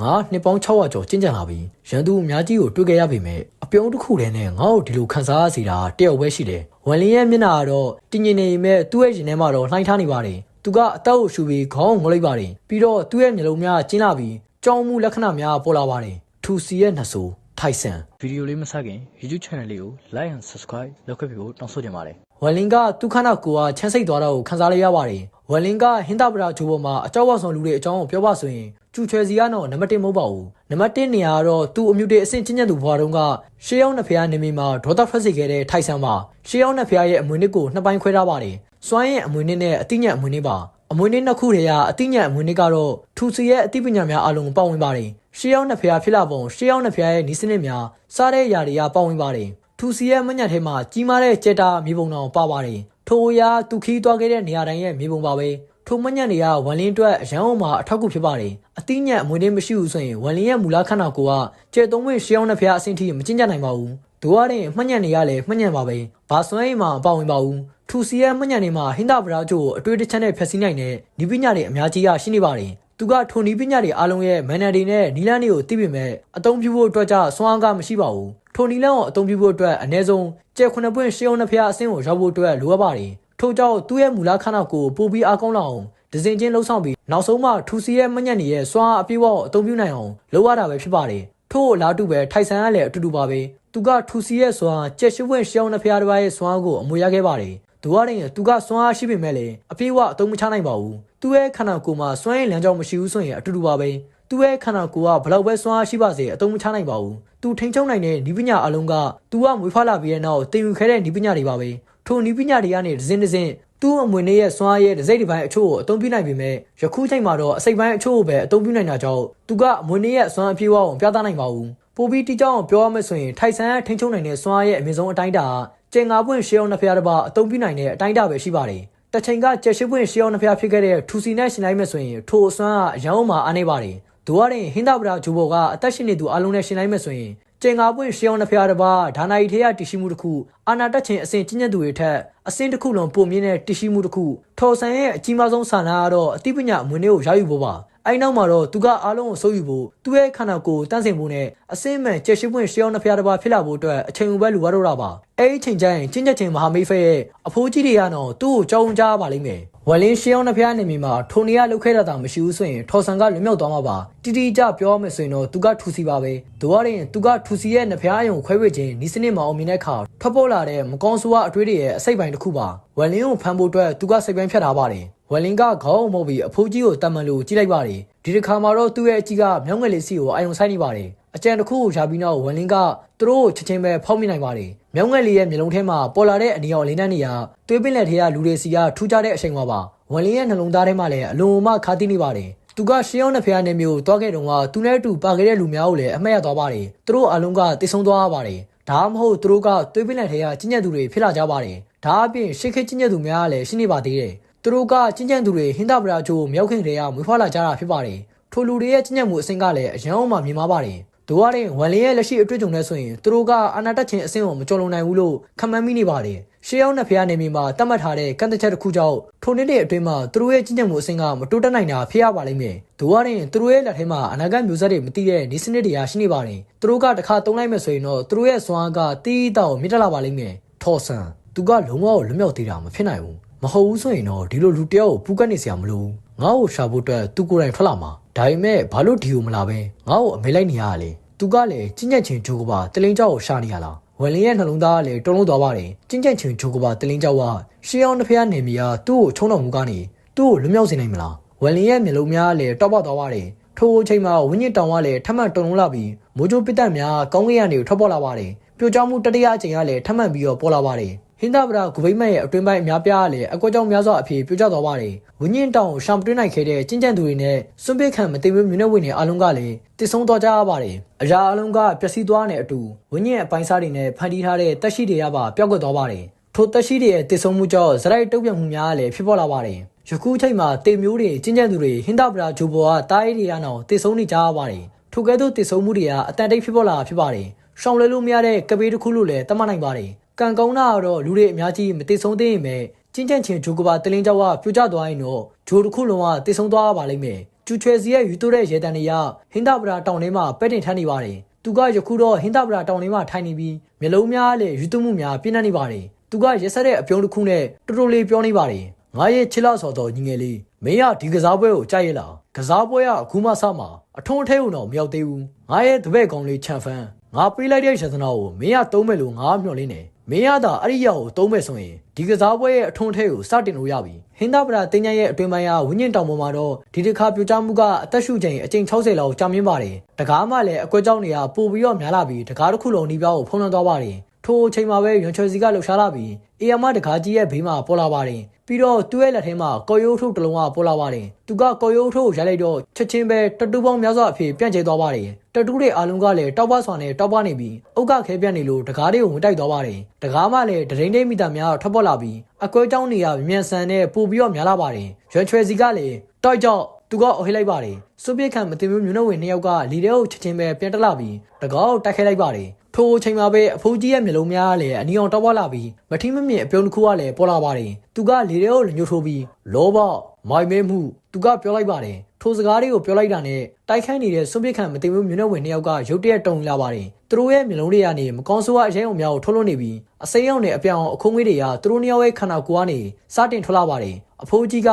ငါနှစ်ပေါင်း600ကျော်ကျင့်ကြံလာပြီးရန်သူအများကြီးကိုတွေ့ခဲ့ရပေမဲ့အပြုံးတစ်ခုတည်းနဲ့ငါ့ကိုဒီလိုခံစားရစီတာတယောက်ပဲရှိတယ်ဝန်လင်းရဲ့မျက်နှာကတော့တင်းငင်နေမဲ့သူ့ရဲ့ရင်ထဲမှာတော့လှိုင်းထားနေပါတယ်သူကအသက်ကိုရှူပြီးခေါင်းကိုငုံလိုက်ပါတယ်ပြီးတော့သူ့ရဲ့မျက်လုံးများကျဉ်းလာပြီးကြောင်းမှုလက္ခဏာများပေါ်လာပါတယ်ထူစီရဲ့နှဆိုးထိုက်ဆန်ဗီဒီယိုလေးမစခင် YouTube channel လေးကို like and subscribe လုပ်ခဲ့ပြီးဖို့တောင်းဆိုချင်ပါတယ် ဝလင်ကသူခနာကိုကချမ်းစိတ်သွားတာကိုခန်းစားလိုက်ရပါတယ်ဝလင်ကဟင်းတပရာဂျိုပေါ်မှာအကြောက်ဝဆောင်လူတွေအကြောင်းကိုပြောပါဆိုရင်ကျူချွဲစီကတော့နံပါတ်1မဟုတ်ပါဘူးနံပါတ်1နေရာကတော့သူ့အမြူတေအဆင့်ချင်းချက်သူဘွားတုန်းကရှေးရောက်နှစ်ဖျားနေမီမှာဒေါသထွက်စေခဲ့တဲ့ထိုက်ဆန်ပါရှေးရောက်နှစ်ဖျားရဲ့အမွေနစ်ကိုနှစ်ပိုင်းခွဲထားပါတယ်စွမ်းရဲ့အမွေနစ်နဲ့အတိညာအမွေနစ်ပါအမွေနစ်နှစ်ခုတည်းကအတိညာအမွေနစ်ကတော့ထူစီရဲ့အသိပညာများအလုံးပါဝင်ပါတယ်ရှေးရောက်နှစ်ဖျားဖြစ်လာပုံရှေးရောက်နှစ်ဖျားရဲ့နီးစနစ်များစားတဲ့အရာတွေကပါဝင်ပါတယ် ထူစီရဲ့မညက်ထဲမှာကြီးမားတဲ့ကြက်တာမြေပုံတော်ပါပါတယ်ထိုအရာသူခီးသွားခဲ့တဲ့နေရာတိုင်းရဲ့မြေပုံပါပဲထိုမညက်တွေကဝန်လင်းအတွက်အရန်အောင်မှာအထောက်အကူဖြစ်ပါတယ်အတိညက်အမွေနှင်းမရှိဘူးဆိုရင်ဝန်လင်းရဲ့မူလခန္ဓာကိုယ်ကကျဲသုံးဝင်ရှေးအောင်တဲ့ဖျားအဆင့်ထိမကျင့်ကြနိုင်ပါဘူးဒိုရတဲ့မှညက်နေရလဲမှညက်ပါပဲဘာစွမ်းအိမ်မှာမပါဝင်ပါဘူးထူစီရဲ့မှညက်နေမှာဟင်းသာပရာချို့ကိုအတွေ့အချက်နဲ့ဖျက်ဆီးနိုင်တဲ့ဒီပညာတွေအများကြီးရရှိနေပါတယ်သူကထိုနီးပညာတွေအားလုံးရဲ့မန်နယ်တွေနဲ့နီလန်းတွေကိုသိပေမဲ့အသုံးပြုဖို့အတွက်ကြစွမ်းအားကမရှိပါဘူး ထိုနီလန်းကိုအသုံးပြုဖို့အတွက်အ ਨੇ ဆုံးကျဲခုနှစ်ပွင့်ရှေးအောင်တဲ့ဖျားအဆင့်ကိုရောက်ဖို့အတွက်လိုအပ်ပါတယ်ထို့ကြောင့်သူ့ရဲ့မူလခန္ဓာကိုယ်ပိုပြီးအားကောင်းလာအောင်ဒဇင်ချင်းလှုပ်ဆောင်ပြီးနောက်ဆုံးမှထူစီရဲ့မညက်နေရဲ့စွမ်းအားအပြည့်အဝအသုံးပြုနိုင်အောင်လုပ်ရတာပဲဖြစ်ပါတယ်ထို့အလားတူပဲထိုက်ဆန်ကလည်းအတူတူပါပဲသူကထူစီရဲ့စွမ်းကျက်ရှိဝင့်ရှောင်းနှစ်ဖျားတစ်ပါးရဲ့စွမ်းအားကိုအမွေရခဲ့ပါတယ်သူကရင်သူကစွမ်းအားရှိပေမဲ့လည်းအပြည့်အဝအသုံးမချနိုင်ပါဘူးသူ့ရဲ့ခန္ဓာကိုယ်မှာစွမ်းရည်လမ်းကြောင်းမရှိဘူးဆိုရင်အတူတူပါပဲသူ့ရဲ့ခန္ဓာကိုယ်ကဘလောက်ပဲစွမ်းအားရှိပါစေအသုံးမချနိုင်ပါဘူး သူထိန်ချုံနိုင်တဲ့ဤပညာအလုံးကသူကမွေးဖွားလာပြီးတဲ့နောက်တင်ယူခဲ့တဲ့ဤပညာတွေပါပဲထိုဤပညာတွေကနေဒဇင်ဒဇင်သူ့အမွေနဲ့ရဲ့စွမ်းအားရဲ့ဒစိမ့်ဒီပိုင်းအချို့ကိုအသုံးပြုနိုင်ပေမဲ့ယခုချိန်မှာတော့အစိမ့်ပိုင်းအချို့ကိုပဲအသုံးပြုနိုင်တာကြောင့်သူကအမွေနဲ့ရဲ့စွမ်းအပြည့်အဝကိုပြသနိုင်ပါဘူးပိုပြီးတိကျအောင်ပြောရမယ်ဆိုရင်ထိုက်ဆန်ထိန်ချုံနိုင်တဲ့စွမ်းအားရဲ့အမြင့်ဆုံးအတိုင်းအတာကျင်ငါပွင့်ရှေးအောင်နှစ်ဖျားတစ်ပါးအသုံးပြုနိုင်တဲ့အတိုင်းအတာပဲရှိပါတယ်တချိန်ကကျက်ရှိပွင့်ရှေးအောင်နှစ်ဖျားဖြစ်ခဲ့တဲ့ထူစီနဲ့ရှင်လိုက်မယ်ဆိုရင်ထိုအစွမ်းကအရန်အောင်မှာအားနေပါတယ် ဒိုရရင်ဟင်းသာပရာဂျူဘောကအသက်ရှင်နေသူအလုံးနဲ့ရှင်လိုက်မယ်ဆိုရင်ကျင်ငါပွင့်ရှေးအောင်နှစ်ဖျားတစ်ပါးဒါနာရီထေရတရှိမှုတစ်ခုအာနာတက်ချင်းအစဉ်ကျင့်ကျက်သူတွေထက်အစဉ်တစ်ခုလုံးပုံမြင့်တဲ့တရှိမှုတစ်ခုထော်ဆန်ရဲ့အကြီးမားဆုံးဆန္ဒကတော့အသိပညာအမွေနှေးကိုရယူဖို့ပါအဲ့နောက်မှာတော့သူကအားလုံးကိုစိုးယူဖို့သူ့ရဲ့ခန္ဓာကိုယ်တန့်စင်ဖို့နဲ့အစင်းမှန်ကျက်ရှိပွင့်ရှေးအောင်နှစ်ဖျားတစ်ပါးဖြစ်လာဖို့အတွက်အချိန်ဥပဲလူရတော့တာပါအဲ့ဒီချိန်ကျရင်ကျင့်ချက်ချင်းမဟာမိတ်ဖက်ရဲ့အဖိုးကြီးတွေကတော့သူ့ကိုကြောင်းကြားပါလိမ့်မယ် ဝလင်းရှေးအောင်နှစ်ဖျားနေမိမှာထိုနေရလုတ်ခဲတာတာမရှိဘူးဆိုရင်ထော်ဆန်ကလွတ်မြောက်သွားမှာပါတီတီကြပြောမယ်ဆိုရင်တော့သူကထူစီပါပဲဒိုရရင်သူကထူစီရဲ့နှစ်ဖျားအယုံခွဲဝေခြင်းဤစနစ်မှာအောင်မြင်တဲ့အခါထွက်ပေါ်လာတဲ့မကောင်းဆိုးဝါအထွေးတွေရဲ့အစိတ်ပိုင်းတစ်ခုပါဝလင်းကိုဖမ်းဖို့အတွက်သူကစိတ်ပိုင်းဖြတ်ထားပါတယ်ဝလင်ကခေါင်းအုံမဟုတ်ပြီးအဖိုးကြီးကိုတမန်လို့ကြည့်လိုက်ပါတယ်ဒီတစ်ခါမှာတော့သူ့ရဲ့အကြီးကမြောင်းငယ်လေးစီကိုအာယုံဆိုင်နေပါတယ် အကြံတစ်ခုကိုရှာပြီးနောက်ဝလင်ကသူတို့ကိုချက်ချင်းပဲဖောက်မိနိုင်ပါတယ်မြောင်းငယ်လေးရဲ့မျိုးလုံးထဲမှာပေါ်လာတဲ့အနီရောင်လေးနှန်းနေရသွေးပင်လက်ထဲကလူတွေစီကထူးခြားတဲ့အချိန်ပါပါဝလင်ရဲ့နှလုံးသားထဲမှာလည်းအလွန်မှခါတိနေပါတယ်သူကရှင်းအောင်တဲ့ဖျားနေမျိုးတွားခဲ့တုန်းကသူနဲ့အတူပါခဲ့တဲ့လူများကိုလည်းအမှတ်ရသွားပါတယ်သူတို့အလုံးကတိတ်ဆုံးသွားပါတယ်ဒါမှမဟုတ်သူတို့ကသွေးပင်လက်ထဲကကြီးညက်သူတွေဖြစ်လာကြပါတယ်ဒါအပြင်ရှေ့ခေတ်ကြီးညက်သူများကလည်းရှိနေပါသေးတယ်သူတို့ကကျင့်ကြံသူတွေဟင်းသာပရာချိုမြောက်ခင်တွေကမွေးဖွားလာကြတာဖြစ်ပါတယ်ထိုလူတွေရဲ့ကျင့်ကြံမှုအဆင့်ကလည်းအရန်အောင်မှမြင်မာပါတယ် ဒိုရတဲ့ဝန်လင်းရဲ့လက်ရှိအတွေ့အကြုံနဲ့ဆိုရင်သူတို့ကအာနာတက်ချင်းအဆင့်ကိုမကျော်လွန်နိုင်ဘူးလို့ခန့်မှန်းမိနေပါတယ်ရှေးရောက်နှစ်ဖျားနေမြေမှာတတ်မှတ်ထားတဲ့ကန့်သက်ချက်တစ်ခုကြောင့်ထိုနှစ်တဲ့အတွင်းမှာသူတို့ရဲ့ကျင့်ကြံမှုအဆင့်ကမတိုးတက်နိုင်တာဖြစ်ရပါလိမ့်မယ်ဒိုရတဲ့သူတို့ရဲ့လက်ထဲမှာအနာဂတ်မျိုးဆက်တွေမသိတဲ့နေစနစ်တွေရှိနေပါတယ်သူတို့ကတစ်ခါတုံးလိုက်မယ်ဆိုရင်တော့သူတို့ရဲ့စွမ်းအားကတီးတောက်မြင့်တက်လာပါလိမ့်မယ်ထော်ဆန်သူကလုံးဝလွတ်မြောက်သေးတာမဖြစ်နိုင်ဘူးမဟုတ်ဘူးဆိုရင်တော့ဒီလိုလူတယောက်ကိုပူကတ်နေစရာမလိုငါ့ကိုရှာဖို့အတွက်သူကိုယ်တိုင်ထွက်လာမှာ ဒါပေမဲ့ဘာလို့ဒီကိုမလာပဲငါ့ကိုအမေလိုက်နေရတာလဲသူကလည်းကျင့်ကြံချင်းဂျိုးကပါတလင်းကြောက်ကိုရှာနေရလားဝယ်လင်းရဲ့နှလုံးသားကလည်းတုံးလုံးသွားပါတယ်ကျင့်ကြံချင်းဂျိုးကပါတလင်းကြောက်ကရှေးအောင်တစ်ဖက်နေမိကသူ့ကိုချုံတော်မူကနေသူ့ကိုလွမြောက်စေနိုင်မလားဝယ်လင်းရဲ့မျိုးလုံးများကလည်းတောက်ပသွားပါတယ်ထိုးချိန်မှာဝင်းညစ်တောင်ကလည်းထပ်မံတုံလုံးလာပြီးမိုးကြိုးပစ်တတ်များကောင်းကင်ရနေကိုထွက်ပေါ်လာပါတယ်ပြိုကျမှုတတိယအချိန်ကလည်းထပ်မံပြီးတော့ပေါ်လာပါတယ် ဟင်းသာဗရာဂုဘိမတ်ရဲ့အတွင်းပိုင်းအများပြားကလည်းအကွက်ကြောင့်များစွာအဖြစ်ပြိုကျသွားပါတယ်။ဝင်းညင်းတောင်ရှောင်တွင်းနိုင်ခဲ့တဲ့ကျင်းကျန်သူတွေနဲ့စွန့်ပစ်ခံမသိမျိုးမျိုးနဲ့ဝင်နေအလုံးကလည်းတည်ဆုံးသွားကြရပါတယ်။အရာအလုံးကပျက်စီးသွားတဲ့အတူဝင်းညင်းအပိုင်းစားတွေနဲ့ဖန်တီးထားတဲ့တက်ရှိတွေရပါပျောက်ကွယ်သွားပါတယ်။ထိုတက်ရှိတွေရဲ့တည်ဆုံးမှုကြောင့်ဇရိုက်တုပ်ပြတ်မှုများလည်းဖြစ်ပေါ်လာပါတယ်။ယခုချိန်မှာတေမျိုးတွေကျင်းကျန်သူတွေဟင်းသာဗရာဂျိုဘောကတားရီတွေရအောင်တည်ဆုံးနေကြရပါတယ်။ထိုကဲ့သို့တည်ဆုံးမှုတွေကအတန်တိတ်ဖြစ်ပေါ်လာဖြစ်ပါတယ်။ရှောင်လဲလို့မရတဲ့ကပေးတစ်ခုလို့လည်းသတ်မှတ်နိုင်ပါတယ်။ ကံကောင်းတာကတော့လူတွေအများကြီးမသိဆုံးသေးရင်ပဲကျင်းကျန်ချင်းဂျိုကဘာတလင်းကြောက်ကပြိုကျသွားရင်တော့ဂျိုတစ်ခုလုံးကသိဆုံးသွားပါလိမ့်မယ်ကျူချွဲစီရဲ့ယူတိုးတဲ့ရေတံတွေကဟင်္ဒပရာတောင်ထဲမှာပဲတင်ထမ်းနေပါတယ်သူကယခုတော့ဟင်္ဒပရာတောင်ထဲမှာထိုင်နေပြီးမျိုးလုံးများလည်းယူတုမှုများပြင်းထန်နေပါတယ်သူကရက်ဆက်တဲ့အပြုံးတစ်ခုနဲ့တော်တော်လေးပြောနေပါတယ်ငါရဲ့ချစ်လောက်ဆိုတော့ညီငယ်လေးမင်းကဒီကစားပွဲကိုကြိုက်ရလားကစားပွဲကအခုမှစမှာအထုံးအထဲုံတော့မရောက်သေးဘူးငါရဲ့တပည့်ကောင်လေးချန်ဖန်ငါပေးလိုက်တဲ့ရသနာကိုမင်းကသုံးမဲ့လို့ငါမျှော်လင့်နေ မင်းရတာအဲ့ဒီရောက်ကိုသုံးမဲ့ဆိုရင်ဒီကစားပွဲရဲ့အထွန်းထဲကိုစတင်လို့ရပြီဟင်္ဒပရာတင်းញရဲ့အတွင်ပိုင်းကဝင်းညင်တောင်ပေါ်မှာတော့ဒီတစ်ခါပြိုကျမှုကအသက်ရှူချိန်အကြိမ်60လောက်ကြာမြင့်ပါတယ်တကားမှလည်းအကွက်ကြောင်းတွေကပို့ပြီးတော့များလာပြီးတကားတစ်ခုလုံးဒီပြောက်ကိုဖုံးလွှမ်းသွားပါတယ်ထိုအချိန်မှာပဲရွန်ချယ်စီကလှုပ်ရှားလာပြီးအေယမတကားကြီးရဲ့ဘေးမှာပေါ်လာပါတယ် ပြီးတော့သူ့ရဲ့လက်ထဲမှာကော်ရိုးထုတ်တစ်လုံးကပေါ်လာပါတယ်သူကကော်ရိုးထုတ်ကိုရိုက်လိုက်တော့ချက်ချင်းပဲတတူပေါင်းများစွာအဖြစ်ပြန့်ကျဲသွားပါတယ်တတူတွေအားလုံးကလည်းတောက်ပစွာနဲ့တောက်ပနေပြီးအုတ်ကခဲပြန့်နေလို့တကားတွေကိုဝင်တိုက်သွားပါတယ်တကားမှလည်းဒရင်ဒိမီတာများထွက်ပေါ်လာပြီးအကွဲကြောင်းတွေကမြန်ဆန်နဲ့ပို့ပြီးတော့များလာပါတယ်ရွန်ချွဲစီကလည်းတိုက်ကြောက်သူကအဟိလိုက်ပါတယ်စုပစ်ခံမတင်မျိုးမျိုးနှုတ်ဝင်နှစ်ယောက်ကလီတဲ့ကိုချက်ချင်းပဲပြန်တက်လာပြီးတကောက်တိုက်ခဲလိုက်ပါတယ် ထိုအချိန်မှာပဲအဖိုးကြီးရဲ့မျိုးလုံးများကလည်းအနီအောင်တောက်ပွားလာပြီးမထီးမမြင်အပြုံးတစ်ခုကလည်းပေါ်လာပါတယ်သူကလေတဲ့ကိုညှို့ထိုးပြီးလောဘမိုင်မဲမှုသူကပြောလိုက်ပါတယ်ထိုစကားတွေကိုပြောလိုက်တာနဲ့တိုက်ခိုက်နေတဲ့စွန့်ပစ်ခံမတင်မျိုးမျိုးနှုတ်ဝင်နှစ်ယောက်ကရုတ်တရက်တုံလာပါတယ်သူတို့ရဲ့မျိုးလုံးတွေကနေမကောင်းဆိုးအရဲုံများကိုထုတ်လွှတ်နေပြီးအစိမ်းရောင်နဲ့အပြောင်အခုံးငွေးတွေကသူတို့နှစ်ယောက်ရဲ့ခန္ဓာကိုယ်ကနေစတင်ထွက်လာပါတယ်အဖိုးကြီးက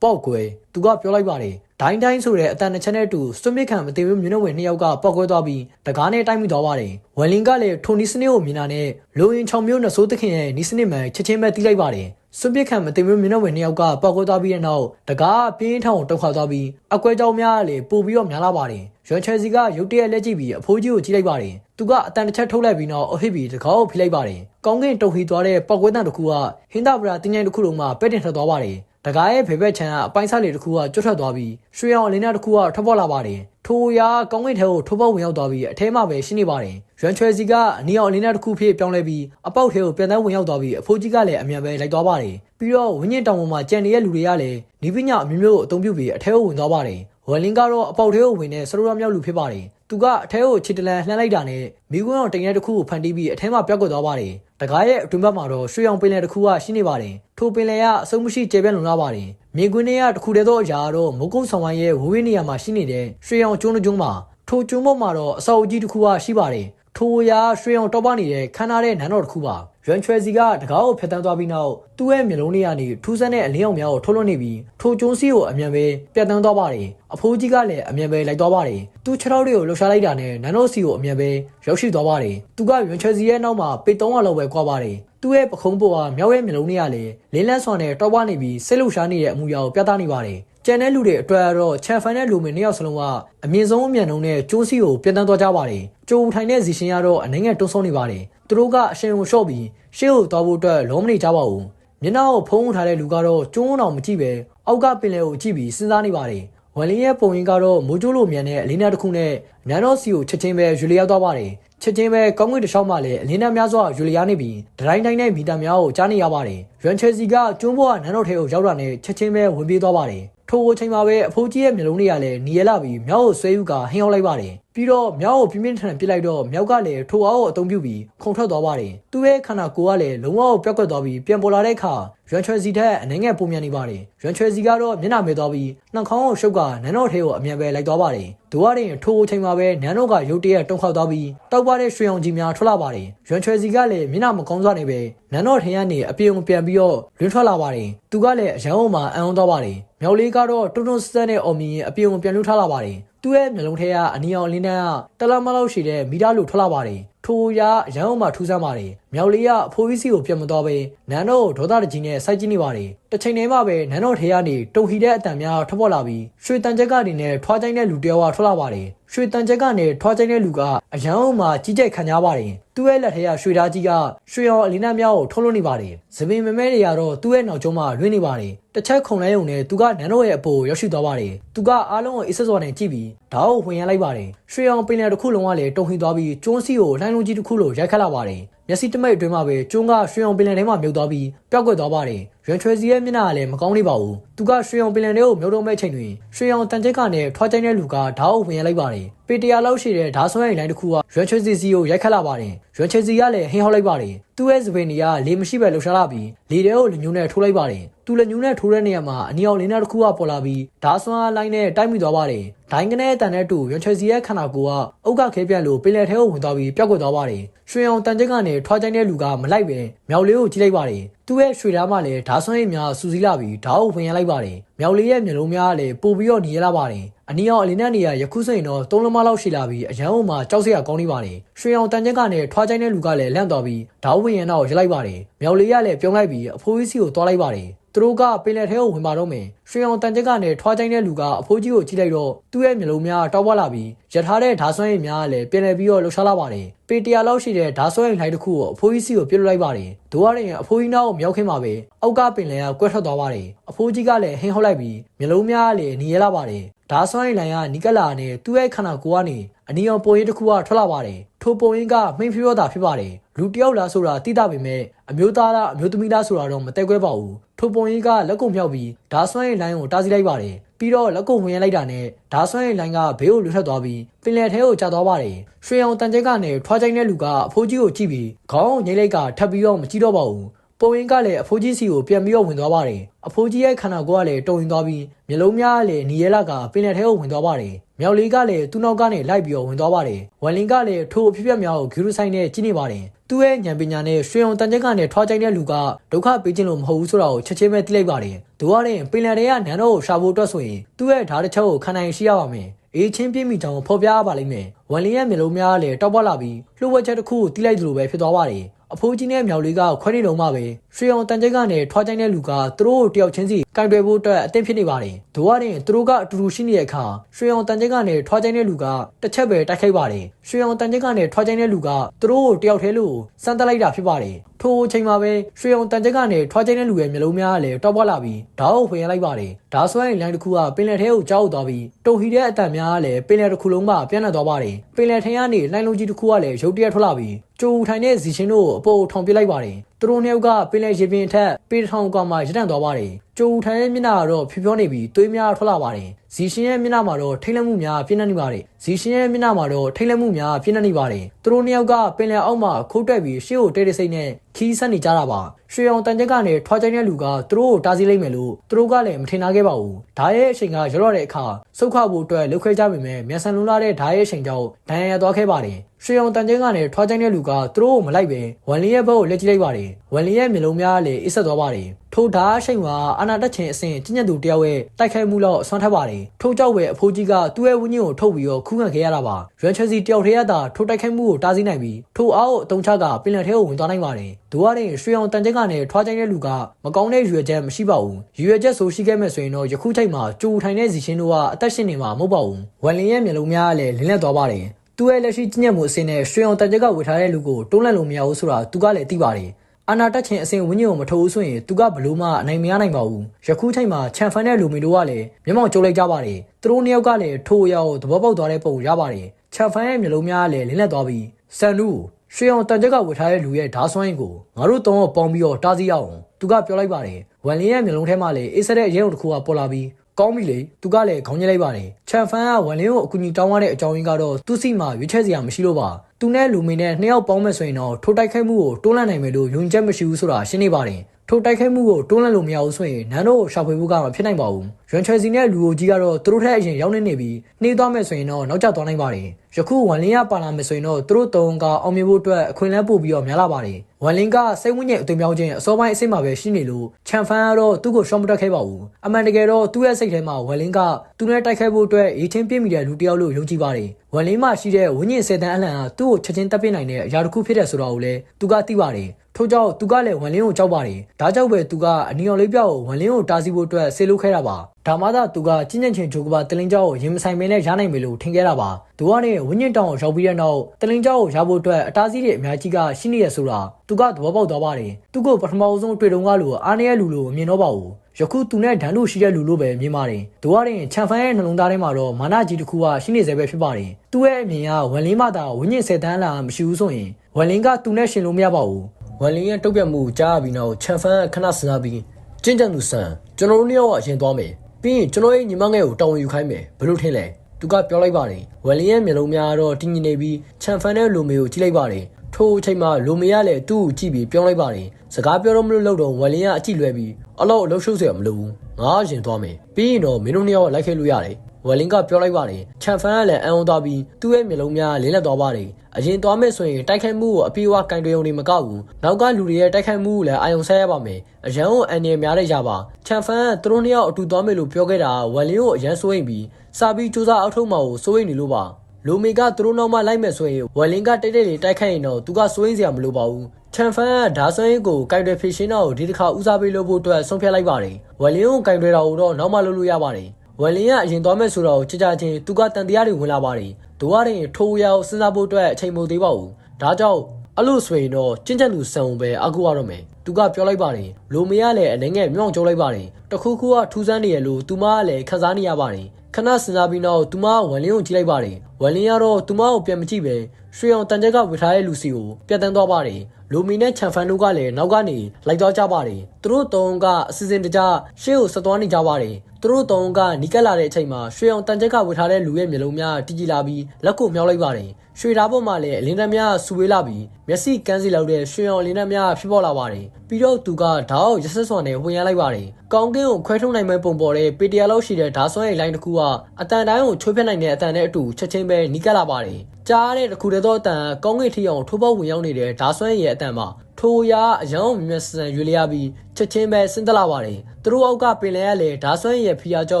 ပေါက်ကွယ်သူကပြောလိုက်ပါတယ် ဒိုင်းတိုင်းဆိုတဲ့အတန်တစ်ချက်နဲ့တူစွန့်ပစ်ခံမသေးဘူးမြို့နယ်ဝင်နှစ်ယောက်ကပောက်ကွဲသွားပြီးတကားနဲ့တိုက်မိသွားပါတယ်ဝယ်လင်ကလည်းထိုနီစနစ်ကိုမြင်တာနဲ့လိုရင်6မျိုးနဲ့စိုးသခင်ရဲ့နီစနစ်မှန်ချက်ချင်းပဲတီးလိုက်ပါတယ်စွန့်ပစ်ခံမသေးဘူးမြို့နယ်ဝင်နှစ်ယောက်ကပောက်ကွဲသွားပြီးတဲ့နောက်တကားပြင်းထောင်တောက်ခါသွားပြီးအကွဲကြောင်များလည်းပို့ပြီးတော့များလာပါတယ်ရွန်ချယ်စီကရုတ်တရက်လက်ကြည့်ပြီးအဖိုးကြီးကိုကြည့်လိုက်ပါတယ်သူကအတန်တစ်ချက်ထုတ်လိုက်ပြီးတော့အဟစ်ပြီးတကားကိုဖိလိုက်ပါတယ်ကောင်းကင်တုံဟီသွားတဲ့ပောက်ကွဲတန်တစ်ခုကဟင်းသာပရာတင်းငယ်တစ်ခုလုံးမှာပဲ့တင်ထွက်သွားပါတယ် တကားရဲ့ဖေဘက်ချန်ကအပိုင်းစားလေးတစ်ခုကကျွတ်ထွက်သွားပြီးရွှေအောင်အလင်းနာတစ်ခုကထွက်ပေါ်လာပါတယ်ထိုရာကောင်းကင်ထဲကိုထိုးပေါက်ဝင်ရောက်သွားပြီးအထဲမှာပဲရှိနေပါတယ်ရွမ်ချွဲစီကအနီအောင်အလင်းနာတစ်ခုဖြစ်ပြောင်းလဲပြီးအပေါက်ထဲကိုပြန်တန်းဝင်ရောက်သွားပြီးအဖိုးကြီးကလည်းအမြန်ပဲလိုက်သွားပါတယ်ပြီးတော့ဝင်းညင်တောင်ပေါ်မှာကြံနေတဲ့လူတွေကလည်းနီးပညာအမျိုးမျိုးကိုအသုံးပြုပြီးအထဲကိုဝင်သွားပါတယ်ဝယ်လင်းကတော့အပေါက်ထဲကိုဝင်တဲ့စရိုးရမြောက်လူဖြစ်ပါတယ်သူကအထဲကိုခြေတလန်လှမ်းလိုက်တာနဲ့မိကွန်းအောင်တင်ရဲတစ်ခုကိုဖန်တီးပြီးအထဲမှာပြောက်ကွက်သွားပါတယ်တ ကားရဲ့အတွင်းဘက်မှာတော့ရွှေရောင်ပင်လယ်တစ်ခုကရှိနေပါတယ်ထိုပင်လယ်ကအဆုံးမရှိကျေပြန့်လုံလာပါတယ်မြေကွင်းထဲကတစ်ခုတည်းသောအရာတော့မုတ်ကုတ်ဆောင်ဝိုင်းရဲ့ဝေးဝေးနေရာမှာရှိနေတဲ့ရွှေရောင်ကျွန်းကျွန်းမှာထိုကျွန်းပေါ်မှာတော့အဆောက်အဦကြီးတစ်ခုကရှိပါတယ် ထိုအရာရွှေရောင်တောပနေတဲ့ခန်းထားတဲ့နန်းတော်တစ်ခုပါရွမ်ချွဲစီကတကားကိုဖျက်တမ်းသွားပြီးနောက်သူ့ရဲ့မျိုးလုံးတွေကနေထူးဆန်းတဲ့အလင်းအောင်များကိုထုတ်လွှတ်နေပြီးထိုကျုံးစီကိုအမြန်ပဲပြတ်တန်းသွားပါတယ်အဖိုးကြီးကလည်းအမြန်ပဲလိုက်သွားပါတယ်သူခြေထောက်တွေကိုလှုပ်ရှားလိုက်တာနဲ့နန်းတော်စီကိုအမြန်ပဲရောက်ရှိသွားပါတယ်သူကရွမ်ချွဲစီရဲ့နောက်မှာပေ300လောက်ပဲကွာပါတယ်သူ့ရဲ့ပခုံးပေါ်ကမြောက်ရဲ့မျိုးလုံးတွေကလည်းလင်းလန်းစွာနဲ့တောပွားနေပြီးစိတ်လှုပ်ရှားနေတဲ့အမှုရာကိုပြသနေပါတယ် ကျန်တဲ့လူတွေအတွက်တော့ချန်ဖန်တဲ့လူမင်းနှစ်ယောက်စလုံးကအမြင့်ဆုံးအမြန်နှုန်းနဲ့ကျိုးစီကိုပြန်တန်းသွားကြပါတယ်။ကျိုးထိုင်တဲ့ဇီရှင်ကတော့အနိုင်ငံတွန်းဆုံးနေပါတယ်။သူတို့ကအရှင်ကိုလျှော့ပြီးရှေ့ကိုသွားဖို့အတွက်လုံးမနေကြပါဘူး။မျက်နှာကိုဖုံးထားတဲ့လူကတော့ကျုံးအောင်မကြည့်ပဲအောက်ကပင်လယ်ကိုကြည့်ပြီးစဉ်းစားနေပါတယ်။ဝမ်လင်းရဲ့ပုံရင်ကတော့မိုးကြိုးလိုမြန်တဲ့အလင်းနာတစ်ခုနဲ့နန်းတော်စီကိုချက်ချင်းပဲရွေလျောက်သွားပါတယ်။ချက်ချင်းပဲကောင်းကင်တစ်လျှောက်မှလည်းအလင်းနာများစွာရွေလျားနေပြီးဒတိုင်းတိုင်းနဲ့မီတာများကိုကြားနေရပါတယ်။ရွမ်ချယ်စီကကျွန်းပေါ်ကနန်းတော်ထဲကိုရောက်တာနဲ့ချက်ချင်းပဲဝင်ပြေးသွားပါတယ်။ ထိုအချိန်မှာပဲအဖိုးကြီးရဲ့မျိုးလုံးတွေကလည်းหนีရလာပြီးမြောက်ကိုဆွဲယူကဟင်းရောက်လိုက်ပါတယ် ပြီးတော့မြောက်ကိုပြင်းပြင်းထန်ထန်ပစ်လိုက်တော့မြောက်ကလည်းထိုအားကိုအုံပြုပြီးခုန်ထွက်သွားပါတယ်သူ့ရဲ့ခန္ဓာကိုယ်ကလည်းလုံးဝကိုပြောက်ကွက်သွားပြီးပြန်ပေါ်လာတဲ့အခါရွမ်ချွဲစီထက်အနေငယ်ပုံမြန်နေပါတယ်ရွမ်ချွဲစီကတော့မျက်နှာမဲသွားပြီးနှာခေါင်းကိုရှုပ်ကနန်းတော်ထဲကိုအမြန်ပဲလိုက်သွားပါတယ်ဒိုဝရင်ထိုအချိန်မှာပဲနန်းတော်ကရုတ်တရက်တုံခောက်သွားပြီးတောက်ပါတဲ့ရွှေအောင်ကြီးများထွက်လာပါတယ်ရွမ်ချွဲစီကလည်းမျက်နှာမကောင်းစွာနေပဲနန်းတော်ထင်ရနေအပြေုံပြန်ပြီးတော့လွင်ထွက်လာပါတယ်သူကလည်းအရန်အောင်မှာအံ့ဩသွားပါတယ်မြောက်လေးကတော့တွန်းတွန်းစက်နဲ့အော်မီရင်အပြေုံပြန်လွှတ်ထားလာပါတယ် သူ့ရဲ့မျိုးလုံးထဲကအနီအောင်အလင်းတန်းကတလမလောက်ရှိတဲ့မီတာလိုထွက်လာပါတယ် ထိုရရန်အောင်မှထူးဆန်းပါတယ်မြောက်လေးကအဖိုးကြီးစီကိုပြန်မသွားပဲနန်းတော်ဒေါသတကြီးနဲ့စိုက်ကြည့်နေပါတယ်တစ်ချိန်တည်းမှာပဲနန်းတော်ထဲကနေတုံဟီတဲ့အတန်များထွက်ပေါ်လာပြီးရွှေတန်ချက်ကနေနဲ့ထွားချိုင်းတဲ့လူတယောက်ကထွက်လာပါတယ်ရွှေတန်ချက်ကနေထွားချိုင်းတဲ့လူကအရန်အောင်မှကြီးကြိုက်ခံကြပါတယ်သူ့ရဲ့လက်ထဲကရွှေသားကြီးကရွှေအောင်အလင်းတန်းများကိုထုတ်လွှတ်နေပါတယ်သပင်မမဲတွေကတော့သူ့ရဲ့နောက်ကျောမှာလွှင့်နေပါတယ်တစ်ချက်ခုံလဲုံနဲ့သူကနန်းတော်ရဲ့အပေါ်ရောက်ရှိသွားပါတယ်သူကအားလုံးကိုအစ်ဆက်စော်နဲ့ကြည့်ပြီးဓာတ်ကိုဝင်ရလိုက်ပါတယ်ရွှေအောင်ပင်လယ်တစ်ခုလုံးကလည်းတုံဟီသွားပြီးကျွန်းစီကိုလှိုင်းလုံးကြီးတစ်ခုလိုရိုက်ခတ်လာပါတယ်မျက်စိတမိတ်အတွင်းမှာပဲကျွန်းကရွှေအောင်ပင်လယ်ထဲမှာမြုပ်သွားပြီးပျောက်ကွက်သွားပါတယ် ရွှန်ချွေစီရဲ့မျက်နှာကလည်းမကောင်းနေပါဘူးသူကရွှေအောင်ပင်လန်တွေကိုမြုပ်တော့မဲ့ချိန်တွင်ရွှေအောင်တန်ချက်ကနဲ့ထွားချိုင်းတဲ့လူကဓာတ်အုပ်ဝင်ရလိုက်ပါတယ်ပေတရာလောက်ရှိတဲ့ဓာတ်ဆွမ်းအိမ်လိုင်းတစ်ခုကရွှန်ချွေစီစီကိုရိုက်ခတ်လာပါတယ်ရွှန်ချွေစီကလည်းဟင်းဟောက်လိုက်ပါတယ်သူ့ရဲ့စပင်ကြီးကလေမရှိပဲလှူရှားလာပြီးလေတွေကိုလူညုံနဲ့ထိုးလိုက်ပါတယ်သူလက်ညူးနဲ့ထိုးတဲ့နေရာမှာအနီအောင်လင်းတဲ့တစ်ခုကပေါ်လာပြီးဓာတ်ဆွမ်းအားလိုင်းနဲ့တိုက်မိသွားပါတယ်ဒိုင်းကနေတန်တဲ့တူရွှန်ချွေစီရဲ့ခန္ဓာကိုယ်ကအုတ်ကခဲပြန့်လို့ပင်လယ်ထဲကိုဝင်သွားပြီးပျောက်ကွယ်သွားပါတယ်ရွှေအောင်တန်ချက်ကနေထွားချိုင်းတဲ့လူကမလိုက်ပဲမြောက်လေးကိုကြည့်လိုက်ပါတယ် သူ့ရဲ့ရွှေသားမှလည်းဓာတ်ဆွမ်းအိမ်များစူးစီးလာပြီးဓာတ်ကိုဝင်ရလိုက်ပါတယ်မြောက်လေးရဲ့မျိုးလုံးများကလည်းပို့ပြီးတော့หนีရလာပါတယ်အနီအောင်အလင်းနဲ့နေရယခုဆိုရင်တော့သုံးလုံးမလောက်ရှိလာပြီးအရန်ဟိုမှာကြောက်စရာကောင်းနေပါတယ်ရွှေအောင်တန်ချက်ကနေထွားချိုင်းတဲ့လူကလည်းလန့်သွားပြီးဓာတ်ဝင်ရတော့ရလိုက်ပါတယ်မြောက်လေးကလည်းပြုံးလိုက်ပြီးအဖိုးကြီးစီကိုတွားလိုက်ပါတယ် သူတို့ကပင်လယ်ထဲကိုဝင်ပါတော့မယ်ရွှေအောင်တန်ချက်ကနေထွားချိုင်းတဲ့လူကအဖိုးကြီးကိုကြည့်လိုက်တော့သူ့ရဲ့မျိုးလုံးများတောက်ပွားလာပြီးရထားတဲ့ဓာတ်ဆွမ်းရည်များကလည်းပြင်လည်ပြီးတော့လှူရှားလာပါတယ်ပေတရာလောက်ရှိတဲ့ဓာတ်ဆွမ်းရည်လှိုင်းတစ်ခုကိုအဖိုးကြီးစီကိုပြစ်လွှတ်လိုက်ပါတယ်ဒိုးရရင်အဖိုးကြီးနောက်ကိုမြောက်ခင်းပါပဲအောက်ကပင်လယ်ကကွက်ထွက်သွားပါတယ်အဖိုးကြီးကလည်းဟင်းဟောက်လိုက်ပြီးမျိုးလုံးများကလည်းหนีရလာပါတယ်ဓာတ်ဆွမ်းရည်လှိုင်းကနီကလာနဲ့သူ့ရဲ့ခန္ဓာကိုယ်ကနေအနီအောင်ပုံရိပ်တစ်ခုကထွက်လာပါတယ်ထိုပုံရိပ်ကမိန်ဖျောတာဖြစ်ပါတယ် လူတယောက်လားဆိုတာသိတာပေမဲ့အမျိုးသားလားအမျိုးသမီးလားဆိုတာတော့မတက်ခွဲပါဘူးထိုပုံရိပ်ကလက်ကုံမြောက်ပြီးဓာတ်ဆွမ်းရည်လှိုင်းကိုတားဆီးလိုက်ပါတယ်ပြီးတော့လက်ကုံဝင်ရလိုက်တာနဲ့ဓာတ်ဆွမ်းရည်လိုင်းကဘေးကိုလွတ်ထွက်သွားပြီးပင်လယ်ထဲကိုကျသွားပါတယ်ရွှေအောင်တန်ကျက်ကနေထွားချိုင်းတဲ့လူကအဖိုးကြီးကိုကြည့်ပြီးခေါင်းကိုငိမ့်လိုက်ကထပ်ပြီးတော့မကြည့်တော့ပါဘူးပုံရင်းကလည်းအဖိုးကြီးစီကိုပြန်ပြီးတော့ဝင်သွားပါတယ်အဖိုးကြီးရဲ့ခန္ဓာကိုယ်ကလည်းတုံရင်သွားပြီးမျိုးလုံးများကလည်းနီရဲလာကပင်လယ်ထဲကိုဝင်သွားပါတယ်မြောက်လေးကလည်းသူ့နောက်ကနေလိုက်ပြီးတော့ဝင်သွားပါတယ်ဝန်လင်ကလည်းထိုးအဖြစ်ပြက်များကိုဂီရုဆိုင်နဲ့ကြည့်နေပါတယ် သူ့ရဲ့ဉာဏ်ပညာနဲ့ရွှေအောင်တန်ချက်ကနေထွားချိုင်းတဲ့လူကဒုက္ခပေးခြင်းလို့မဟုတ်ဘူးဆိုတာကိုချက်ချင်းပဲသိလိုက်ပါတယ်သူကလည်းပင်လယ်ထဲကနန်းတော်ကိုရှာဖို့အတွက်ဆိုရင်သူ့ရဲ့ဓာတ်တစ်ချက်ကိုခံနိုင်ရှိရပါမယ်အေးချင်းပြင်းမိကြောင်ဖော်ပြရပါလိမ့်မယ်။ဝန်လင်းရဲ့မျိုးလုံးများလည်းတောက်ပွားလာပြီးလှုပ်ဝက်ချက်တစ်ခုကိုတီးလိုက်သလိုပဲဖြစ်သွားပါတယ်။အဖိုးကြီးနဲ့မြောက်လေးကခွဲနေတော့မှပဲရွှေအောင်တန်ကျက်ကနေထွားချိုင်းတဲ့လူကသူတို့ကိုတယောက်ချင်းစီကင်တွယ်ဖို့အတွက်အသင့်ဖြစ်နေပါတယ်။ဒို့ရရင်သူတို့ကအတူတူရှိနေတဲ့အခါရွှေအောင်တန်ကျက်ကနေထွားချိုင်းတဲ့လူကတစ်ချက်ပဲတိုက်ခိုက်ပါတယ်။ ရွှေအောင်တန်ကျက်ကနေထွားချိုင်းတဲ့လူကသူတို့ကိုတယောက်ထဲလို့စမ်းတက်လိုက်တာဖြစ်ပါတယ်။ထိုအချိန်မှာပဲရွှေအောင်တန်ချက်ကနေထွားချိုင်းတဲ့လူရဲ့မျိုးလုံးများကလည်းတောက်ပွားလာပြီးဓာတ်ကိုဝင်ရလိုက်ပါတယ်။ဓာတ်ဆွဲရင်လိုင်းတစ်ခုကပင်လယ်ထဲကိုကြောက်သွားပြီးတုံဟီတဲ့အတန်များကလည်းပင်လယ်တစ်ခုလုံးမှာပြန့်နှံ့သွားပါတယ်။ပင်လယ်ထဲကနေလိုင်းလုံးကြီးတစ်ခုကလည်းရုတ်တရက်ထွက်လာပြီးကျိုးထိုင်တဲ့ဇီရှင်တို့ကိုအပေါ်ထောင်ပစ်လိုက်ပါတယ်။ သူတို့နှစ်ယောက်ကပင်လယ်ရေပြင်အထက်ပေထောင်ကောင်မှရတန့်သွားပါတယ်။ကျိုးထိုင်ရဲ့မျက်နှာကတော့ဖြောဖြောနေပြီးသွေးများထွက်လာပါတယ်။ဇီရှင်ရဲ့မျက်နှာမှာတော့ထိတ်လန့်မှုများပြင်းထန်နေပါတယ်။ဇီရှင်ရဲ့မျက်နှာမှာတော့ထိတ်လန့်မှုများပြင်းထန်နေပါတယ်။သူတို့နှစ်ယောက်ကပင်လယ်အောက်မှာခိုးတက်ပြီးရှေ့ကိုတဲတဲစိတ်နဲ့ခီးဆက်နေကြတာပါရွှေအောင်တန်ချက်ကနေထွားချိုင်းတဲ့လူကသူတို့ကိုတားဆီးလိုက်မယ်လို့သူတို့ကလည်းမထင်ထားခဲ့ပါဘူးဓာရဲ့အချိန်ကရောတော့တဲ့အခါစုခဖို့အတွက်လှုပ်ခဲကြပေမဲ့မြန်ဆန်လွန်လာတဲ့ဓာရဲ့အချိန်ကြောင့်ဒဏ်ရာရသွားခဲ့ပါတယ် ရွှေအောင်တန်ချက်ကနေထွားချိုင်းတဲ့လူကသူတို့ကိုမလိုက်ပဲဝန်လင်းရဲ့ဘက်ကိုလက်ကြည့်လိုက်ပါတယ်ဝန်လင်းရဲ့မျိုးလုံးများလည်းအစ်ဆက်သွားပါတယ်ထိုဓာအချိန်မှာအာနာတက်ချင်းအဆင့်ကျင့်ညက်သူတယောက်ရဲ့တိုက်ခိုက်မှုလောက်အဆွမ်းထပ်ပါတယ်ထိုကြောက်ပဲအဖိုးကြီးကသူ့ရဲ့ဝင်းကြီးကိုထုတ်ပြီးတော့ခုခံခဲ့ရတာပါရွမ်ချယ်စီတယောက်တည်းရတာထိုတိုက်ခိုက်မှုကိုတားဆီးနိုင်ပြီးထိုအားကိုအတုံးချကပင်လယ်ထဲကိုဝင်သွားနိုင်ပါတယ်ဒိုးရတဲ့ရွှေအောင်တန်ချက်ကနေထွားချိုင်းတဲ့လူကမကောင်းတဲ့ရွေချက်မရှိပါဘူးရွေချက်ဆိုရှိခဲ့မဲ့ဆိုရင်တော့ယခုချိန်မှာကြိုထိုင်တဲ့ဇီရှင်တို့ကအသက်ရှင်နေမှာမဟုတ်ပါဘူးဝန်လင်းရဲ့မျိုးလုံးများကလည်းလင်းလက်သွားပါတယ် သူ့ရဲ့လက်ရှိကျင့်ညက်မှုအစင်းနဲ့ရွှေအောင်တန်ချက်ကဝေထားတဲ့လူကိုတွန်းလှန်လို့မရဘူးဆိုတာသူကလည်းသိပါတယ်အာနာတက်ချင်းအစင်ဝင်းညို့ကိုမထိုးဘူးဆိုရင်သူကဘလို့မှအနိုင်မရနိုင်ပါဘူးယခုချိန်မှာချန်ဖန်တဲ့လူမီတို့ကလည်းမျက်မှောက်ကျုပ်လိုက်ကြပါတယ်သူတို့နှစ်ယောက်ကလည်းထိုးရောက်သဘောပေါက်သွားတဲ့ပုံရပါတယ်ချန်ဖန်ရဲ့မျိုးလုံးများကလည်းလင်းလက်သွားပြီးဆန်နူရွှေအောင်တန်ချက်ကဝေထားတဲ့လူရဲ့ဓာဆွမ်းရင်ကိုငါတို့တောင်းတော့ပေါင်းပြီးတော့တားစီရအောင်သူကပြောလိုက်ပါတယ်ဝန်လင်းရဲ့မျိုးလုံးထဲမှာလည်းအေးဆက်တဲ့ရဲုံတစ်ခုကပေါ်လာပြီး ကောင်းပြီလေသူကလည်းခေါင်းညှိလိုက်ပါတယ်ချန်ဖန်ကဝန်လင်းကိုအကူအညီတောင်းရတဲ့အကြောင်းရင်းကတော့သူ့စီမှာရွေးချယ်စရာမရှိလို့ပါသူနဲ့လူမင်းနဲ့နှစ်ယောက်ပေါင်းမဲ့ဆိုရင်တော့ထိုးတိုက်ခိုက်မှုကိုတွန်းလှန်နိုင်မယ်လို့ယုံကြည်မရှိဘူးဆိုတာရှင်းနေပါတယ်ထိုတိုက်ခိုက်မှုကိုတွန်းလှန်လို့မရဘူးဆိုရင်နန်းတို့ကိုရှာဖွေဖို့ကမဖြစ်နိုင်ပါဘူး။ရွန်ချယ်စီနဲ့လူအိုကြီးကတော့သူတို့ထက်အရင်ရောက်နေနေပြီးနှေးသွားမယ်ဆိုရင်တော့နောက်ကျသွားနိုင်ပါတယ်။ ယခုဝန်လင်းရပါလာမယ်ဆိုရင်တော့သူတို့တုံးကအောင်မြင်ဖို့အတွက်အခွင့်အလမ်းပို့ပြီးတော့များလာပါတယ်။ဝန်လင်းကစိတ်ဝိညာဉ်အသွင်ပြောင်းခြင်းအစောပိုင်းအစိမ့်မှာပဲရှိနေလို့ချန်ဖန်ကတော့သူ့ကိုရှော့မတက်ခဲ့ပါဘူး။အမှန်တကယ်တော့သူ့ရဲ့စိတ်ထဲမှာဝန်လင်းကသူနဲ့တိုက်ခိုက်ဖို့အတွက်ရေးချင်းပြည့်မိတဲ့လူတစ်ယောက်လို့ယုံကြည်ပါတယ်။ဝန်လင်းမှာရှိတဲ့ဝိညာဉ်စေတန်အလံကသူ့ကိုချက်ချင်းတပ်ပစ်နိုင်တဲ့အရာတစ်ခုဖြစ်တဲ့ဆိုတော့ကိုလည်းသူကသိပါတယ်။ထို့ကြောင့်သူကလည်းဝန်လင်းကိုကြောက်ပါတယ်။ဒါကြောင့်ပဲသူကအနီအောင်လေးပြောက်ကိုဝန်လင်းကိုတားဆီးဖို့အတွက်ဆေးလုပ်ခဲ့တာပါ။ ဒါမှသာသူကကျင့်ကြံချင်းဂျိုကပါတလင်းကြောက်ကိုရင်မဆိုင်မင်းနဲ့ရနိုင်မယ်လို့ထင်ခဲ့တာပါ။သူကလည်းဝင်းညင်တောင်ကိုရောက်ပြီးတဲ့နောက်တလင်းကြောက်ကိုရဖို့အတွက်အတားဆီးတွေအများကြီးကရှိနေရဆိုတာသူကသဘောပေါက်သွားပါတယ်။သူကပထမဆုံးတွေ့တုန်းကလိုအားနည်းရလူလိုမမြင်တော့ပါဘူး။ယခုသူနဲ့ဒန်းလို့ရှိတဲ့လူလို့ပဲမြင်ပါတယ်။သူကရင်ချန်ဖန်ရဲ့နှလုံးသားထဲမှာတော့မာနကြီးတစ်ခုကရှိနေစေပဲဖြစ်ပါတယ်။သူ့ရဲ့အမြင်ကဝန်လင်းမသာဝင်းညင်ဆယ်တန်းလာမရှိဘူးဆိုရင်ဝန်လင်းကသူနဲ့ရှင်လို့မရပါဘူး။ဝန်လင်းရဲ့တုတ်ပြတ်မှုကြားပြီးနောက်ချန်ဖန်ကခဏစဉ်းစားပြီးကျင်းကြံသူဆန်ကျွန်တော်တို့နှစ်ယောက်ကအရင်သွားမယ် ပြီးရင်ကျွန်တော်ရဲ့ညီမငယ်ကိုတောင်းယူခိုင်းမယ်ဘယ်လိုထင်လဲသူကပြောလိုက်ပါတယ်ဝယ်လင်းရဲ့မျိုးလုံးများတော့တင်းညင်နေပြီးချန်ဖန်တဲ့လူမေကိုကြည့်လိုက်ပါတယ်ထိုအချိန်မှာလူမေကလည်းသူ့ကိုကြည့်ပြီးပြောလိုက်ပါတယ်စကားပြောတော့မလို့လို့တော့ဝယ်လင်းကအကြည့်လွဲပြီးအလောက်အလောက်ရှုပ်เสียမလို့ဘူးငါအရင်သွားမယ်ပြီးရင်တော့မင်းတို့နှစ်ယောက်လိုက်ခဲ့လို့ရတယ် ဝယ်လင်းကပြောလိုက်ပါတယ်ချန်ဖန်ကလည်းအံ့ဩသွားပြီးသူ့ရဲ့မျိုးလုံးများလင်းလက်သွားပါတယ်အရင်သွားမယ်ဆိုရင်တိုက်ခိုက်မှုကိုအပြေအဝကင်တွယ်ုံနေမကဘူးနောက်ကလူတွေရဲ့တိုက်ခိုက်မှုကိုလည်းအာရုံဆက်ရပါမယ်အရန်ကိုအန်ရများတဲ့ကြပါချန်ဖန်ကသူတို့နှစ်ယောက်အတူသွားမယ်လို့ပြောခဲ့တာဝယ်လင်းကိုအရန်စိုးရိမ်ပြီးစာပြီးစူးစမ်းအောက်ထုတ်မှာကိုစိုးရိမ်နေလို့ပါလူမီကသူတို့နောက်မှလိုက်မယ်ဆိုရင်ဝယ်လင်းကတိတ်တိတ်လေးတိုက်ခိုက်ရင်တော့သူကစိုးရိမ်စရာမလိုပါဘူးချန်ဖန်ကဒါဆွမ်းရေးကိုကင်တွယ်ဖီရှင်းတော့ဒီတစ်ခါဦးစားပေးလို့ဖို့အတွက်ဆုံးဖြတ်လိုက်ပါတယ်ဝယ်လင်းကိုကင်တွယ်တာကိုတော့နောက်မှလုပ်လို့ရပါတယ် ဝယ်လင်းကအရင်သွားမဲ့ဆိုတော့ကြကြချင်းသူကတန်တရားတွေဝင်လာပါတယ်သူကရင်ထိုးရအောင်စဉ်းစားဖို့အတွက်အချိန်မသေးပါဘူးဒါကြောင့်အဲ့လိုဆိုရင်တော့ကျင့်ကြံသူဆန်ုံပဲအကူရတော့မယ်သူကပြောလိုက်ပါတယ်လိုမေကလည်းအနေငယ်မြောင်ကျုံလိုက်ပါတယ်တခုခုကထူးဆန်းနေရလို့သူမကလည်းခန်းစားနေရပါတယ်ခဏစဉ်းစားပြီးတော့သူမကဝယ်လင်းကိုကြည့်လိုက်ပါတယ်ဝယ်လင်းကတော့သူမကိုပြန်မကြည့်ပဲရွှေအောင်တန်ချက်ကဝေထားတဲ့လူစီကိုပြတ်တန်းသွားပါတယ် လူမီနဲ့ချန်ဖန်တို့ကလည်းနောက်ကနေလိုက်သွားကြပါတယ်သူတို့တုံးကအစီအစဉ်တကျရှေ့ကိုဆက်သွားနေကြပါတယ်သူတို့တုံးကနီးကပ်လာတဲ့အချိန်မှာရွှေအောင်တန်ချက်ကဝေထားတဲ့လူရဲ့မျက်လုံးများတည်ကြည်လာပြီးလက်ကိုမြောက်လိုက်ပါတယ်ရွှေသားပေါ်မှာလည်းအလင်းတန်းများဆူဝေးလာပြီးမျက်စိကန်းစီလောက်တဲ့ရွှေအောင်အလင်းတန်းများဖြစ်ပေါ်လာပါတယ်ပြီးတော့သူကဓာတ်အောင်ရဆက်စွာနဲ့ဝင်ရလိုက်ပါတယ်ကောင်းကင်းကိုခွဲထုတ်နိုင်မဲ့ပုံပေါ်တဲ့ပေတရာလောက်ရှိတဲ့ဓာတ်ဆွမ်းရဲ့လိုင်းတစ်ခုကအတန်တိုင်းကိုချွေးဖက်နိုင်တဲ့အတန်နဲ့အတူချက်ချင်းပဲနီးကပ်လာပါတယ် ကြားရတဲ့တစ်ခုတည်းသောအတန်ကောင်းကင်ထီအောင်ထိုးပေါက်ဝင်ရောက်နေတဲ့ဓာတ်ဆွမ်းရဲ့အတန်မှာထိုရာအယောင်မြမြဆန်ရွေလျားပြီး ချက်ချင်းပဲဆင်းသက်လာပါတယ်သူတို့အောက်ကပင်လယ်ကလည်းဓာတ်ဆွမ်းရဲ့ဖီယာကြော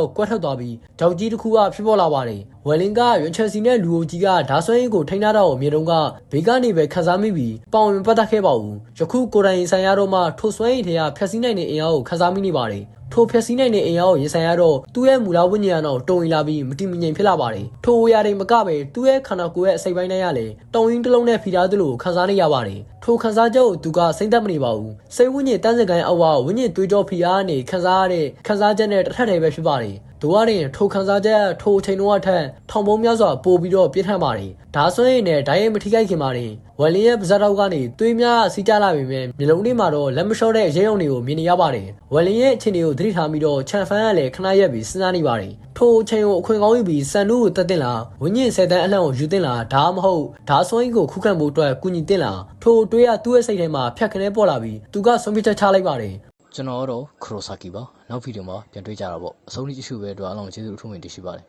က်ကွက်ထွက်သွားပြီးကြောက်ကြီးတစ်ခုကဖြစ်ပေါ်လာပါတယ်ဝယ်လင်ကရွန်ချယ်စီနဲ့လူအိုကြီးကဓာတ်ဆွမ်းကိုထိန်းထားတာကိုအမြင်တုန်းကဘေးကနေပဲခန်းစားမိပြီးပေါင်ဝင်ပတ်သက်ခဲ့ပါဘူးယခုကိုယ်တိုင်ရင်ဆိုင်ရတော့မှထိုဆွမ်းရည်ထဲကဖျက်ဆီးနိုင်တဲ့အင်အားကိုခန်းစားမိနေပါတယ်ထိုဖျက်ဆီးနိုင်တဲ့အင်အားကိုရင်ဆိုင်ရတော့သူ့ရဲ့မူလဝိညာဉ်ကတော့တုံရင်လာပြီးမတိမငြိမ်ဖြစ်လာပါတယ်ထိုအရာတွေမကပဲသူ့ရဲ့ခန္ဓာကိုယ်ရဲ့အစိတ်ပိုင်းတိုင်းကလည်းတုံရင်းတစ်လုံးနဲ့ဖိထားသလိုခန်းစားနေရပါတယ်ထိုခန်းစားချက်ကိုသူကစိမ့်သက်မနေပါဘူးစိတ်ဝိညာဉ်တန်းစကန်အဝဝိညာဉ်တွေးကြောဖိအားနဲ့ခန်းစားရတဲ့ခန်းစားချက်နဲ့တစ်ထပ်တည်းပဲဖြစ်ပါတယ် ဒိုရရင်ထိုခန်းစားချက်ထိုအချိန်တော့အထက်ထောင်ပုံးများစွာပို့ပြီးတော့ပြင်းထန်ပါတယ်ဒါဆွဲရင်လည်းဒိုင်းရင်မထိခိုက်ခင်ပါတယ်ဝယ်လင်းရဲ့ပါဇက်တော့ကနေသွေးများစီးကြလာပေမဲ့မျိုးလုံးလေးမှာတော့လက်မလျှော့တဲ့ရဲရုံတွေကိုမြင်နေရပါတယ်ဝယ်လင်းရဲ့အခြေအနေကိုသတိထားပြီးတော့ချန်ဖန်ကလည်းခဏရက်ပြီးစဉ်းစားနေပါတယ်ထိုအချိန်ကိုအခွင့်ကောင်းယူပြီးစံနုကိုတက်တင်လာဝင်းညင်ဆယ်တန်းအလှန်ကိုယူတင်လာဒါမှမဟုတ်ဒါဆွဲကြီးကိုခုခံဖို့အတွက်ကူညီတင်လာထိုတွေးရသူ့ရဲ့စိတ်ထဲမှာဖြတ်ခနဲပေါ်လာပြီးသူကဆုံးဖြတ်ချက်ချလိုက်ပါတယ် ကျွန်တော်ကတော့ခရိုဆာကီပါနောက်ဗီဒီယိုမှာပြန်တွေ့ကြတာပေါ့အဆုံးထိကြည့်ရှုပဲအတွက်အားလုံးကျေးဇူးအထူးတင်ရှိပါတယ်